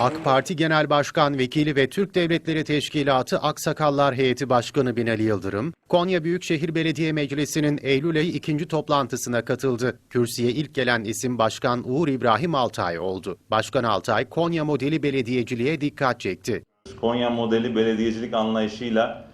AK Parti Genel Başkan Vekili ve Türk Devletleri Teşkilatı Aksakallar Heyeti Başkanı Binali Yıldırım, Konya Büyükşehir Belediye Meclisi'nin Eylül ayı ikinci toplantısına katıldı. Kürsüye ilk gelen isim Başkan Uğur İbrahim Altay oldu. Başkan Altay, Konya modeli belediyeciliğe dikkat çekti. Konya modeli belediyecilik anlayışıyla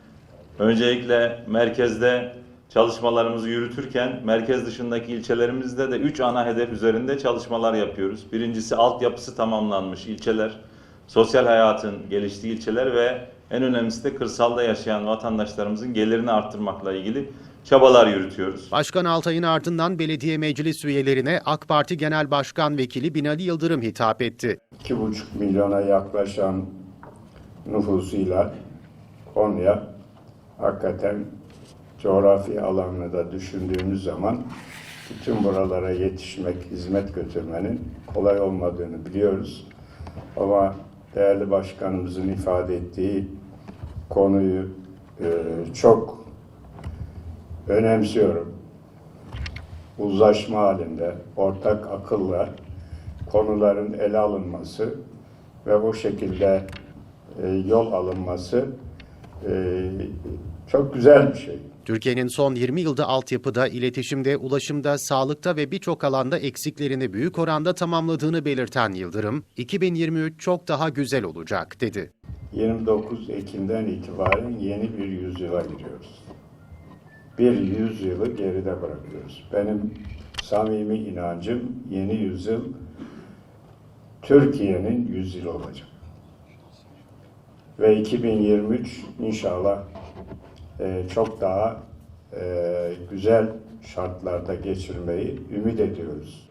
öncelikle merkezde çalışmalarımızı yürütürken merkez dışındaki ilçelerimizde de 3 ana hedef üzerinde çalışmalar yapıyoruz. Birincisi altyapısı tamamlanmış ilçeler, sosyal hayatın geliştiği ilçeler ve en önemlisi de kırsalda yaşayan vatandaşlarımızın gelirini arttırmakla ilgili çabalar yürütüyoruz. Başkan Altay'ın ardından belediye meclis üyelerine AK Parti Genel Başkan Vekili Binali Yıldırım hitap etti. 2,5 milyona yaklaşan nüfusuyla Konya hakikaten coğrafi alanını da düşündüğümüz zaman bütün buralara yetişmek, hizmet götürmenin kolay olmadığını biliyoruz. Ama değerli başkanımızın ifade ettiği konuyu e, çok önemsiyorum. Uzlaşma halinde, ortak akılla konuların ele alınması ve o şekilde e, yol alınması e, çok güzel bir şey. Türkiye'nin son 20 yılda altyapıda, iletişimde, ulaşımda, sağlıkta ve birçok alanda eksiklerini büyük oranda tamamladığını belirten Yıldırım, 2023 çok daha güzel olacak dedi. 29 Ekim'den itibaren yeni bir yüzyıla giriyoruz. Bir yüzyılı geride bırakıyoruz. Benim samimi inancım yeni yüzyıl Türkiye'nin yüzyılı olacak. Ve 2023 inşallah e, çok daha e, güzel şartlarda geçirmeyi ümit ediyoruz.